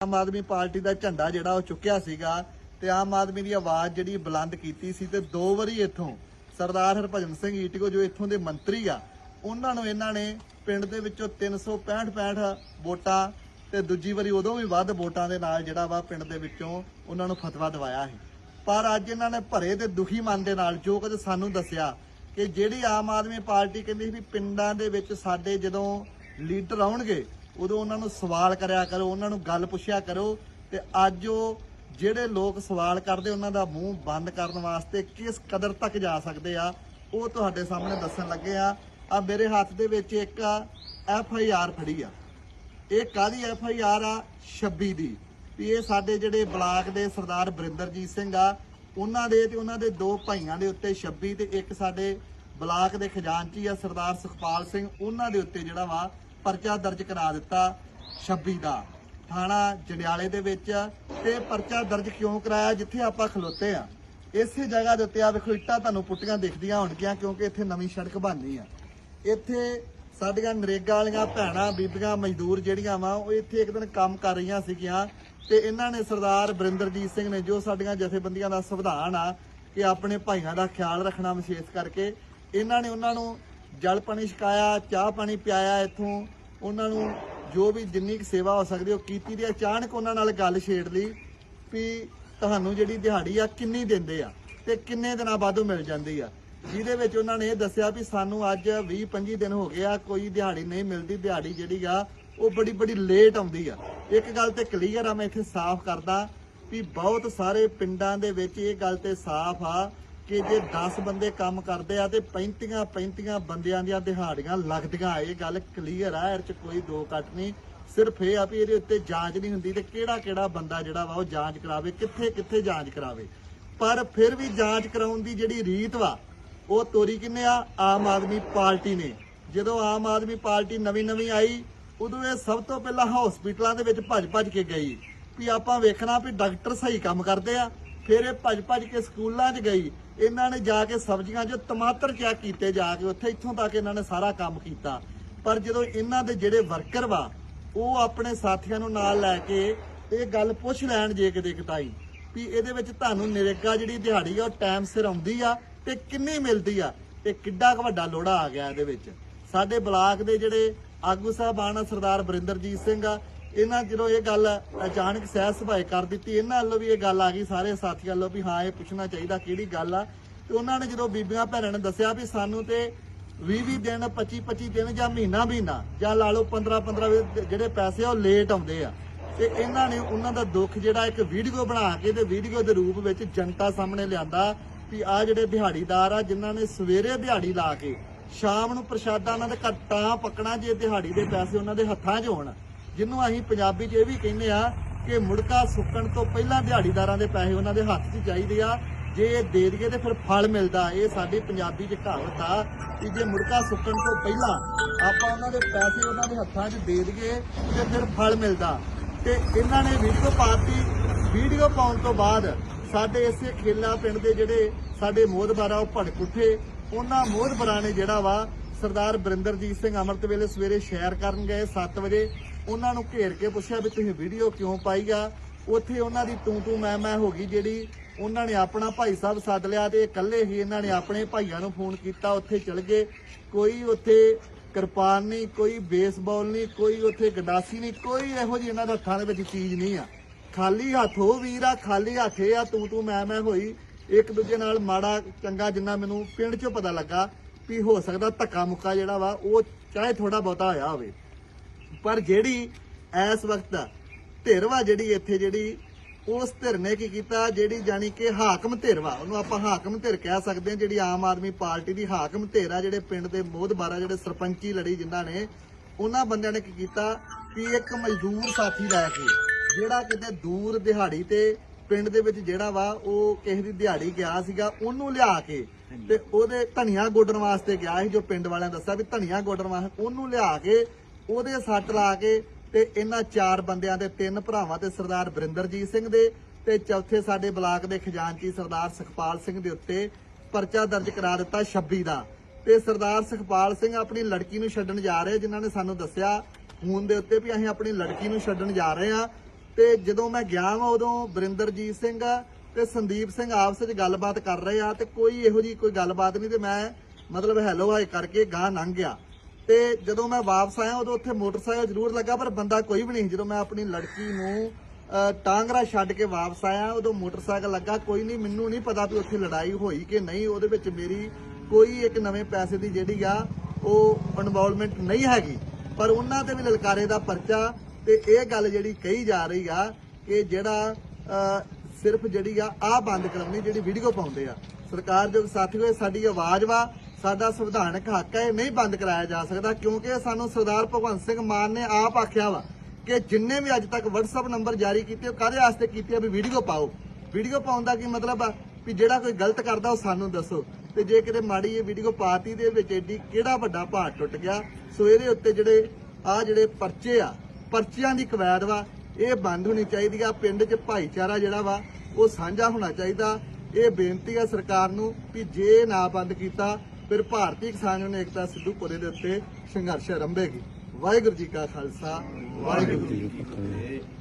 Aam Aadmi party ਦਾ ਝੰਡਾ ਜਿਹੜਾ ਉਹ ਚੁੱਕਿਆ ਸੀਗਾ ਤੇ ਆਮ ਆਦਮੀ ਦੀ ਆਵਾਜ਼ ਜਿਹੜੀ ਬੁਲੰਦ ਕੀਤੀ ਸੀ ਤੇ ਦੋ ਵਾਰੀ ਇੱਥੋਂ ਸਰਦਾਰ ਹਰਭਜਨ ਸਿੰਘ ਈਟੀਕੋ, ਜੋ ਇੱਥੋਂ ਦੇ ਮੰਤਰੀ ਆ, ਉਹਨਾਂ ਨੂੰ ਇਹਨਾਂ ਨੇ ਪਿੰਡ ਦੇ ਵਿੱਚੋਂ 365 65 ਵੋਟਾਂ ਤੇ ਦੂਜੀ ਵਾਰੀ ਉਦੋਂ ਵੀ ਵੱਧ ਵੋਟਾਂ ਦੇ ਨਾਲ ਜਿਹੜਾ ਵਾ ਪਿੰਡ ਦੇ ਵਿੱਚੋਂ ਉਹਨਾਂ ਨੂੰ ਫਤਵਾ ਦਵਾਇਆ ਸੀ। ਪਰ ਅੱਜ ਇਹਨਾਂ ਨੇ ਭਰੇ ਤੇ ਦੁਖੀ ਮਨ ਦੇ ਨਾਲ ਜੋ ਕੁਝ ਸਾਨੂੰ ਦੱਸਿਆ ਕਿ ਜਿਹੜੀ ਆਮ ਆਦਮੀ ਪਾਰਟੀ ਕਹਿੰਦੀ ਸੀ ਵੀ ਪਿੰਡਾਂ ਦੇ ਵਿੱਚ ਸਾਡੇ ਜਦੋਂ ਲੀਡਰ ਆਉਣਗੇ ਉਦੋਂ ਉਹਨਾਂ ਨੂੰ ਸਵਾਲ ਕਰਿਆ ਕਰੋ, ਉਹਨਾਂ ਨੂੰ ਗੱਲ ਪੁੱਛਿਆ ਕਰੋ ਤੇ ਅੱਜ ਉਹ ਜਿਹੜੇ ਲੋਕ ਸਵਾਲ ਕਰਦੇ, ਉਹਨਾਂ ਦਾ ਮੂੰਹ ਬੰਦ ਕਰਨ ਵਾਸਤੇ ਕਿਸ ਕਦਰ ਤੱਕ ਜਾ ਸਕਦੇ ਆ, ਉਹ ਤੁਹਾਡੇ ਸਾਹਮਣੇ ਦੱਸਣ ਲੱਗੇ ਆ। ਆ ਮੇਰੇ ਹੱਥ ਦੇ ਵਿੱਚ ਇੱਕ ਐਫ ਆਈ ਆਰ ਫੜੀ ਆ। ਇਹ ਕਾਦੀ ਐਫ ਆਈ ਆਰ ਆ? 26 ਦੀ। ਵੀ ਇਹ ਸਾਡੇ ਜਿਹੜੇ ਬਲਾਕ ਦੇ ਸਰਦਾਰ ਬਰਿੰਦਰਜੀਤ ਸਿੰਘ ਆ, ਉਹਨਾਂ ਦੇ ਤੇ ਉਹਨਾਂ ਦੇ ਦੋ ਭਾਈਆਂ ਦੇ ਉੱਤੇ 26 ਤੇ ਇੱਕ ਸਾਡੇ ਬਲਾਕ ਦੇ ਖਜ਼ਾਨਚੀ ਆ ਸਰਦਾਰ ਸੁਖਪਾਲ ਸਿੰਘ, ਉਹਨਾਂ ਦੇ ਉੱਤੇ ਜਿਹੜਾ ਵਾ ਪਰਚਾ ਦਰਜ ਕਰਾ ਦਿੱਤਾ 26 ਦਾ। ਥਾਣਾ ਜੰਡਿਆਲੇ ਦੇ ਵਿੱਚ ਤੇ ਪਰਚਾ ਦਰਜ ਕਿਉਂ ਕਰਾਇਆ? ਜਿੱਥੇ ਆਪਾਂ ਖਲੋਤੇ ਆ। ਇਸੇ ਜਗ੍ਹਾ ਦੇ ਉੱਤੇ ਆ ਵੇਖੋ, ਇੱਟਾਂ ਤੁਹਾਨੂੰ ਪੁੱਟੀਆਂ ਦਿਖਦੀਆਂ ਹੋਣਗੀਆਂ ਕਿਉਂਕਿ ਇੱਥੇ ਨਵੀਂ ਸੜਕ ਬਣਨੀ ਆ। ਇੱਥੇ ਸਾਡੀਆਂ ਨਰੇਗਾ ਵਾਲੀਆਂ ਭੈਣਾਂ, ਬੀਬੀਆਂ, ਮਜ਼ਦੂਰ ਜਿਹੜੀਆਂ ਵਾ, ਉਹ ਇੱਥੇ ਇੱਕ ਦਿਨ ਕੰਮ ਕਰ ਰਹੀਆਂ ਸੀਗੀਆਂ ਤੇ ਇਹਨਾਂ ਨੇ ਸਰਦਾਰ ਬਰਿੰਦਰਜੀਤ ਸਿੰਘ ਨੇ ਜੋ ਸਾਡੀਆਂ ਜਥੇਬੰਦੀਆਂ ਦਾ ਸੰਵਿਧਾਨ ਆ ਕਿ ਆਪਣੇ ਭਾਈਆਂ ਦਾ ਖਿਆਲ ਰੱਖਣਾ ਵਿਸ਼ੇਸ਼ ਕਰਕੇ, ਇਹਨਾਂ ਨੇ ਉਹਨਾਂ ਨੂੰ ਜਲ ਪਾਣੀ ਛਕਾਇਆ, ਚਾਹ ਪਾਣੀ ਪਿਆਇਆ ਇੱਥੋਂ। ਉਹਨਾਂ ਨੂੰ ਜੋ ਵੀ ਜਿੰਨੀ ਕੁ ਸੇਵਾ ਹੋ ਸਕਦੀ, ਉਹ ਕੀਤੀ ਤੇ ਅਚਾਨਕ ਉਹਨਾਂ ਨਾਲ ਗੱਲ ਛੇੜ ਲਈ ਵੀ ਤੁਹਾਨੂੰ ਜਿਹੜੀ ਦਿਹਾੜੀ ਆ, ਕਿੰਨੀ ਦਿੰਦੇ ਆ ਤੇ ਕਿੰਨੇ ਦਿਨਾਂ ਬਾਅਦੋਂ ਮਿਲ ਜਾਂਦੀ ਆ। ਜਿਹਦੇ ਵਿੱਚ ਉਹਨਾਂ ਨੇ ਇਹ ਦੱਸਿਆ ਵੀ ਸਾਨੂੰ ਅੱਜ 20 25 ਦਿਨ ਹੋ ਗਏ ਆ, ਕੋਈ ਦਿਹਾੜੀ ਨਹੀਂ ਮਿਲਦੀ। ਦਿਹਾੜੀ ਜਿਹੜੀ ਆ, ਉਹ ਬੜੀ ਬੜੀ ਲੇਟ ਆਉਂਦੀ ਆ। ਇੱਕ ਗੱਲ ਤੇ ਕਲੀਅਰ ਆ, ਮੈਂ ਇੱਥੇ ਸਾਫ਼ ਕਰਦਾ ਵੀ ਬਹੁਤ ਸਾਰੇ ਪਿੰਡਾਂ ਦੇ ਵਿੱਚ ਇਹ ਗੱਲ ਤੇ ਸਾਫ਼ ਆ ਕਿ ਜੇ 10 ਬੰਦੇ ਕੰਮ ਕਰਦੇ ਆ ਤੇ 35 35 ਬੰਦਿਆਂ ਦੀਆਂ ਦਿਹਾੜੀਆਂ ਲੱਗਦੀਆਂ। ਇਹ ਗੱਲ ਕਲੀਅਰ ਆ ਇਹ ਚ ਕੋਈ ਦੋ ਕੱਟ ਨਹੀਂ। ਸਿਰਫ ਇਹ ਆ ਵੀ ਇਹਦੇ ਉੱਤੇ ਜਾਂਚ ਨਹੀਂ ਹੁੰਦੀ ਤੇ ਕਿਹੜਾ ਕਿਹੜਾ ਬੰਦਾ ਜਿਹੜਾ ਵਾ ਉਹ ਜਾਂਚ ਕਰਾਵੇ ਕਿੱਥੇ ਕਿੱਥੇ ਜਾਂਚ ਕਰਾਵੇ। ਪਰ ਫਿਰ ਵੀ ਜਾਂਚ ਕਰਾਉਣ ਦੀ ਜਿਹੜੀ ਰੀਤ ਵਾ, ਉਹ ਤੋਰੀ ਕਿੰਨੇ ਆ? ਆਮ ਆਦਮੀ ਪਾਰਟੀ ਨੇ। ਜਦੋਂ ਆਮ ਆਦਮੀ ਪਾਰਟੀ ਨਵੀਂ ਨਵੀਂ ਆਈ, ਉਦੋਂ ਇਹ ਸਭ ਤੋਂ ਪਹਿਲਾਂ ਹਸਪੀਟਲਾਂ ਦੇ ਵਿੱਚ ਭੱਜ ਭੱਜ ਕੇ ਗਈ। ਵੀ ਆਪਾਂ ਵੇਖਣਾ ਵੀ ਡਾਕਟਰ ਸਹੀ ਕੰਮ ਕਰਦੇ ਆ, ਫਿਰ ਇਹ ਭੱਜ ਭੱਜ ਕੇ ਸਕੂਲਾਂ 'ਚ ਗਈ। ਇਹਨਾਂ ਨੇ ਜਾ ਕੇ ਸਬਜ਼ੀਆਂ 'ਚ ਟਮਾਟਰ ਚੈੱਕ ਕੀਤੇ ਜਾ ਕੇ, ਉੱਥੇ ਇੱਥੋਂ ਤੱਕ ਇਹਨਾਂ ਨੇ ਸਾਰਾ ਕੰਮ ਕੀਤਾ। ਪਰ ਜਦੋਂ ਇਹਨਾਂ ਦੇ ਜਿਹੜੇ ਵਰਕਰ ਵਾ, ਉਹ ਆਪਣੇ ਸਾਥੀਆਂ ਨੂੰ ਨਾਲ ਲੈ ਕੇ ਇਹ ਗੱਲ ਪੁੱਛ ਲੈਣ ਜੇ ਕਿਤੇ ਕਿਤਾਈ ਵੀ ਇਹਦੇ ਵਿੱਚ ਤੁਹਾਨੂੰ ਨਰੇਗਾ ਜਿਹੜੀ ਦਿਹਾੜੀ ਆ, ਉਹ ਟਾਈਮ ਸਿਰ ਆਉਂਦੀ ਆ ਤੇ ਕਿੰਨੀ ਮਿਲਦੀ ਆ, ਤੇ ਕਿੱਡਾ ਕੁ ਵੱਡਾ ਲੋੜਾ ਆ ਗਿਆ ਇਹਦੇ ਵਿੱਚ। ਸਾਡੇ ਬਲਾਕ ਦੇ ਜਿਹੜੇ ਆਗੂ ਸਾਹਿਬਾਨ ਆ, ਸਰਦਾਰ ਬਰਿੰਦਰਜੀਤ ਸਿੰਘ ਆ ਇਹਨਾਂ ਜਦੋਂ ਇਹ ਗੱਲ ਅਚਾਨਕ ਸਹਿ ਸੁਭਾਏ ਕਰ ਦਿੱਤੀ, ਇਹਨਾਂ ਵੱਲੋਂ ਵੀ ਇਹ ਗੱਲ ਆ ਗਈ, ਸਾਰੇ ਸਾਥੀਆਂ ਵੱਲੋਂ ਵੀ ਹਾਂ, ਇਹ ਪੁੱਛਣਾ ਚਾਹੀਦਾ ਕਿਹੜੀ ਗੱਲ ਆ। ਤੇ ਉਹਨਾਂ ਨੇ ਜਦੋਂ ਬੀਬੀਆਂ ਭੈਣਾਂ ਨੇ ਦੱਸਿਆ ਵੀ ਸਾਨੂੰ ਤੇ 20-20 ਦਿਨ 25-25 ਦਿਨ ਜਾਂ ਮਹੀਨਾ ਮਹੀਨਾ ਜਾਂ ਲਾ ਲਓ 15-15 ਜਿਹੜੇ ਪੈਸੇ ਆ ਉਹ ਲੇਟ ਆਉਂਦੇ ਆ। ਤੇ ਇਹਨਾਂ ਨੇ ਉਹਨਾਂ ਦਾ ਦੁੱਖ ਜਿਹੜਾ ਇੱਕ ਵੀਡੀਓ ਬਣਾ ਕੇ ਤੇ ਵੀਡੀਓ ਦੇ ਰੂਪ ਵਿੱਚ ਜਨਤਾ ਸਾਹਮਣੇ ਲਿਆਂਦਾ ਵੀ ਆ ਜਿਹੜੇ ਦਿਹਾੜੀਦਾਰ ਆ, ਜਿਨ੍ਹਾਂ ਨੇ ਸਵੇਰੇ ਦਿਹਾੜੀ ਲਾ ਕੇ ਸ਼ਾਮ ਨੂੰ ਪ੍ਰਸ਼ਾਦਾ ਉਹਨਾਂ ਦੇ ਘਰ ਤਾਂ ਪੱਕਣਾ ਜੇ ਦਿਹਾੜੀ ਦੇ ਪੈਸੇ ਉਹਨਾਂ ਦੇ ਹੱਥਾਂ 'ਚ ਹੋਣ। ਜਿਹਨੂੰ ਅਸੀਂ ਪੰਜਾਬੀ 'ਚ ਇਹ ਵੀ ਕਹਿੰਦੇ ਆ ਕਿ ਮੁੜਕਾ ਸੁੱਕਣ ਤੋਂ ਪਹਿਲਾਂ ਦਿਹਾੜੀਦਾਰਾਂ ਦੇ ਪੈਸੇ ਉਹਨਾਂ ਦੇ ਹੱਥ 'ਚ ਚਾਹੀਦੇ ਆ। ਜੇ ਇਹ ਦੇ ਦਈਏ ਤੇ ਫਿਰ ਫਲ ਮਿਲਦਾ। ਇਹ ਸਾਡੀ ਪੰਜਾਬੀ 'ਚ ਕਹਾਵਤ ਆ ਕਿ ਜੇ ਮੁੜਕਾ ਸੁੱਕਣ ਤੋਂ ਪਹਿਲਾਂ ਆਪਾਂ ਉਹਨਾਂ ਦੇ ਪੈਸੇ ਉਹਨਾਂ ਦੇ ਹੱਥਾਂ 'ਚ ਦੇ ਦਈਏ ਤੇ ਫਿਰ ਫਲ ਮਿਲਦਾ। ਤੇ ਇਹਨਾਂ ਨੇ ਵੀਡੀਓ ਪਾਤੀ। ਵੀਡੀਓ ਪਾਉਣ ਤੋਂ ਬਾਅਦ ਸਾਡੇ ਇਸੇ ਖੇਲਾ ਪਿੰਡ ਦੇ ਜਿਹੜੇ ਸਾਡੇ ਮੋਹਦਬਾਰਾ ਉਹ ਭੜਕ ਉੱਠੇ। ਉਹਨਾਂ ਮੋਹਦਬਾਰਾਂ ਨੇ ਜਿਹੜਾ ਵਾ ਸਰਦਾਰ ਬਰਿੰਦਰਜੀਤ ਸਿੰਘ ਅੰਮ੍ਰਿਤ ਵੇਲੇ ਸਵੇਰੇ ਸ਼ੈਰ ਕਰਨ ਗਏ 7 ਵਜੇ। ਉਹਨਾਂ ਨੂੰ ਘੇਰ ਕੇ ਪੁੱਛਿਆ ਵੀ ਤੁਸੀਂ ਵੀਡੀਓ ਕਿਉਂ ਪਾਈ ਆ? ਉੱਥੇ ਉਹਨਾਂ ਦੀ ਤੂੰ ਤੂੰ ਮੈਂ ਮੈਂ ਹੋ ਗਈ ਜਿਹੜੀ ਉਹਨਾਂ ਨੇ ਆਪਣਾ ਭਾਈ ਸਾਹਿਬ ਸੱਦ ਲਿਆ ਤੇ ਇਕੱਲੇ ਹੀ ਇਹਨਾਂ ਨੇ ਆਪਣੇ ਭਾਈਆਂ ਨੂੰ ਫੋਨ ਕੀਤਾ, ਉੱਥੇ ਚਲ ਗਏ। ਕੋਈ ਉੱਥੇ ਕਿਰਪਾਨ ਨਹੀਂ, ਕੋਈ ਬੇਸਬਾਲ ਨਹੀਂ, ਕੋਈ ਉੱਥੇ ਗੰਡਾਸੀ ਨਹੀਂ, ਕੋਈ ਇਹੋ ਜਿਹੀ ਇਹਨਾਂ ਦੇ ਹੱਥਾਂ ਦੇ ਵਿੱਚ ਚੀਜ਼ ਨਹੀਂ ਆ। ਖਾਲੀ ਹੱਥ ਹੋ ਵੀਰ ਆ, ਖਾਲੀ ਹੱਥ ਇਹ ਆ, ਤੂੰ ਤੂੰ ਮੈਂ ਮੈਂ ਹੋਈ। ਇੱਕ ਦੂਜੇ ਨਾਲ ਮਾੜਾ, ਚੰਗਾ ਜਿੰਨਾ ਮੈਨੂੰ ਪਿੰਡ 'ਚੋਂ ਪਤਾ ਲੱਗਾ ਵੀ ਹੋ ਸਕਦਾ ਧੱਕਾ ਮੁੱਕਾ ਜਿਹੜਾ ਵਾ, ਉਹ ਚਾਹੇ ਥੋੜਾ ਬਹੁਤਾ ਹੋਇਆ ਹੋਵੇ। ਪਰ ਜਿਹੜੀ ਇਸ ਵਕਤ ਧਿਰਵਾ ਜਿਹੜੀ ਇੱਥੇ ਜਿਹੜੀ, ਉਸ ਧਿਰ ਨੇ ਕੀ ਕੀਤਾ? ਜਿਹੜੀ ਜਾਨੀ ਕਿ ਹਾਕਮ ਧਿਰਵਾ, ਉਹਨੂੰ ਆਪਾਂ ਹਾਕਮ ਧਿਰ ਕਹਿ ਸਕਦੇ ਹਾਂ, ਜਿਹੜੀ ਆਮ ਆਦਮੀ ਪਾਰਟੀ ਦੀ ਹਾਕਮ ਧਿਰ ਆ, ਜਿਹੜੇ ਪਿੰਡ ਦੇ ਮੋਹਦਬਾਰਾ ਜਿਹੜੇ ਸਰਪੰਚੀ ਲੜੀ ਜਿਨ੍ਹਾਂ ਨੇ, ਉਹਨਾਂ ਬੰਦਿਆਂ ਨੇ ਕੀ ਕੀਤਾ? ਕਿ ਇੱਕ ਮਜ਼ਦੂਰ ਸਾਥੀ ਲੈ ਕੇ, ਜਿਹੜਾ ਕਿਤੇ ਦੂਰ ਦਿਹਾੜੀ ਤੇ ਪਿੰਡ ਦੇ ਵਿੱਚ ਜਿਹੜਾ ਵਾ, ਉਹ ਕਿਸੇ ਦੀ ਦਿਹਾੜੀ ਗਿਆ ਸੀਗਾ, ਉਹਨੂੰ ਲਿਆ ਕੇ ਤੇ ਉਹਦੇ ਧਨੀਆ ਗੋਡਣ ਵਾਸਤੇ ਗਿਆ ਸੀ, ਜੋ ਪਿੰਡ ਵਾਲਿਆਂ ਦੱਸਿਆ ਵੀ ਧਨੀਆ ਗੋਡਣ ਵਾਸਤੇ ਉਹਨੂੰ ਲਿਆ ਕੇ ਉਹਦੇ ਸੱਟ ਲਾ ਕੇ ਤੇ ਇਹਨਾਂ ਚਾਰ ਬੰਦਿਆਂ ਦੇ ਤਿੰਨ ਭਰਾਵਾਂ ਤੇ ਸਰਦਾਰ ਬਰਿੰਦਰਜੀਤ ਸਿੰਘ ਦੇ ਤੇ ਚੌਥੇ ਸਾਡੇ ਬਲਾਕ ਦੇ ਖਜ਼ਾਨਚੀ ਸਰਦਾਰ ਸੁਖਪਾਲ ਸਿੰਘ ਦੇ ਉੱਤੇ ਪਰਚਾ ਦਰਜ ਕਰਾ ਦਿੱਤਾ 26 ਦਾ। ਤੇ ਸਰਦਾਰ ਸੁਖਪਾਲ ਸਿੰਘ ਆਪਣੀ ਲੜਕੀ ਨੂੰ ਛੱਡਣ ਜਾ ਰਹੇ, ਜਿਨ੍ਹਾਂ ਨੇ ਸਾਨੂੰ ਦੱਸਿਆ ਫੋਨ ਦੇ ਉੱਤੇ ਵੀ ਅਸੀਂ ਆਪਣੀ ਲੜਕੀ ਨੂੰ ਛੱਡਣ ਜਾ ਰਹੇ ਆ ਤੇ ਜਦੋਂ ਮੈਂ ਗਿਆ ਵਾਂ ਉਦੋਂ ਬਰਿੰਦਰਜੀਤ ਸਿੰਘ ਤੇ ਸੰਦੀਪ ਸਿੰਘ ਆਪਸ ਵਿੱਚ ਗੱਲਬਾਤ ਕਰ ਰਹੇ ਆ ਤੇ ਕੋਈ ਇਹੋ ਜੀ ਕੋਈ ਗੱਲਬਾਤ ਨਹੀਂ ਤੇ ਮੈਂ ਮਤਲਬ ਹੈਲੋ ਹਾਈ ਕਰਕੇ ਗਾਂ ਲੰਘ ਗਿਆ। ਤੇ ਜਦੋਂ ਮੈਂ ਵਾਪਸ ਆਇਆ, ਉਦੋਂ ਉੱਥੇ ਮੋਟਰਸਾਈਕਲ ਜ਼ਰੂਰ ਲੱਗਾ, ਪਰ ਬੰਦਾ ਕੋਈ ਵੀ ਨਹੀਂ। ਜਦੋਂ ਮੈਂ ਆਪਣੀ ਲੜਕੀ ਨੂੰ ਟਾਂਗਰਾ ਛੱਡ ਕੇ ਵਾਪਸ ਆਇਆ, ਉਦੋਂ ਮੋਟਰਸਾਈਕਲ ਲੱਗਾ। ਕੋਈ ਨਹੀਂ, ਮੈਨੂੰ ਨਹੀਂ ਪਤਾ ਵੀ ਉੱਥੇ ਲੜਾਈ ਹੋਈ ਕਿ ਨਹੀਂ। ਉਹਦੇ ਵਿੱਚ ਮੇਰੀ ਕੋਈ ਇੱਕ ਨਵੇਂ ਪੈਸੇ ਦੀ ਜਿਹੜੀ ਆ, ਉਹ ਇਨਵੋਲਵਮੈਂਟ ਨਹੀਂ ਹੈਗੀ। ਪਰ ਉਹਨਾਂ ਤੇ ਵੀ ਲਲਕਾਰੇ ਦਾ ਪਰਚਾ, ਤੇ ਇਹ ਗੱਲ ਜਿਹੜੀ ਕਹੀ ਜਾ ਰਹੀ ਆ ਕਿ ਜਿਹੜਾ ਸਿਰਫ ਜਿਹੜੀ ਆ ਆ ਬੰਦ ਕਰਾਉਣੀ ਜਿਹੜੀ ਵੀਡੀਓ ਪਾਉਂਦੇ ਆ। ਸਰਕਾਰ ਜੋ ਸਾਥੀਓ ਸਾਡੀ ਆਵਾਜ਼ ਵਾ। ਸਾਡਾ ਸੰਵਿਧਾਨਕ ਹੱਕ ਹੈ, ਇਹ ਨਹੀਂ ਬੰਦ ਕਰਾਇਆ ਜਾ ਸਕਦਾ, ਕਿਉਂਕਿ ਸਾਨੂੰ ਸਰਦਾਰ ਭਗਵੰਤ ਸਿੰਘ ਮਾਨ ਨੇ ਆਪ ਆਖਿਆ ਵਾ ਕਿ ਜਿੰਨੇ ਵੀ ਅੱਜ ਤੱਕ WhatsApp ਨੰਬਰ ਜਾਰੀ ਕੀਤੇ, ਉਹ ਕਾਹਦੇ ਵਾਸਤੇ ਕੀਤੇ ਆ? ਵੀ ਵੀਡੀਓ ਪਾਓ। ਵੀਡੀਓ ਪਾਉਣ ਦਾ ਕੀ ਮਤਲਬ ਆ? ਵੀ ਜਿਹੜਾ ਕੋਈ ਗਲਤ ਕਰਦਾ, ਉਹ ਸਾਨੂੰ ਦੱਸੋ। ਤੇ ਜੇ ਕਿਤੇ ਮਾੜੀ ਇਹ ਵੀਡੀਓ ਪਾਤੀ ਦੇ ਵਿੱਚ ਏਡੀ ਕਿਹੜਾ ਵੱਡਾ ਪਹਾੜ ਟੁੱਟ ਗਿਆ? ਸੋ ਇਹਦੇ ਉੱਤੇ ਜਿਹੜੇ ਆ ਜਿਹੜੇ ਪਰਚੇ ਆ, ਪਰਚਿਆਂ ਦੀ ਕਵੈਦ ਵਾ, ਇਹ ਬੰਦ ਹੋਣੀ ਚਾਹੀਦੀ ਆ। ਪਿੰਡ 'ਚ ਭਾਈਚਾਰਾ ਜਿਹੜਾ ਵਾ, ਉਹ ਸਾਂਝਾ ਹੋਣਾ ਚਾਹੀਦਾ। ਇਹ ਬੇਨਤੀ ਆ ਸਰਕਾਰ ਨੂੰ ਵੀ ਜੇ ਨਾ ਬੰਦ ਕੀਤਾ ਫਿਰ ਭਾਰਤੀ ਕਿਸਾਨ ਯੂਨੀਅਨ ਏਕਤਾ ਸਿੱਧੂ ਸਿੱਧੂਪੁਰੇ ਦੇ ਉੱਤੇ ਸੰਘਰਸ਼ ਆਰੰਭੇਗੀ। ਵਾਹਿਗੁਰੂ ਜੀ ਕਾ ਖਾਲਸਾ, ਵਾਹਿਗੁਰੂ ਜੀ ਕੀ ਫਤਿਹ।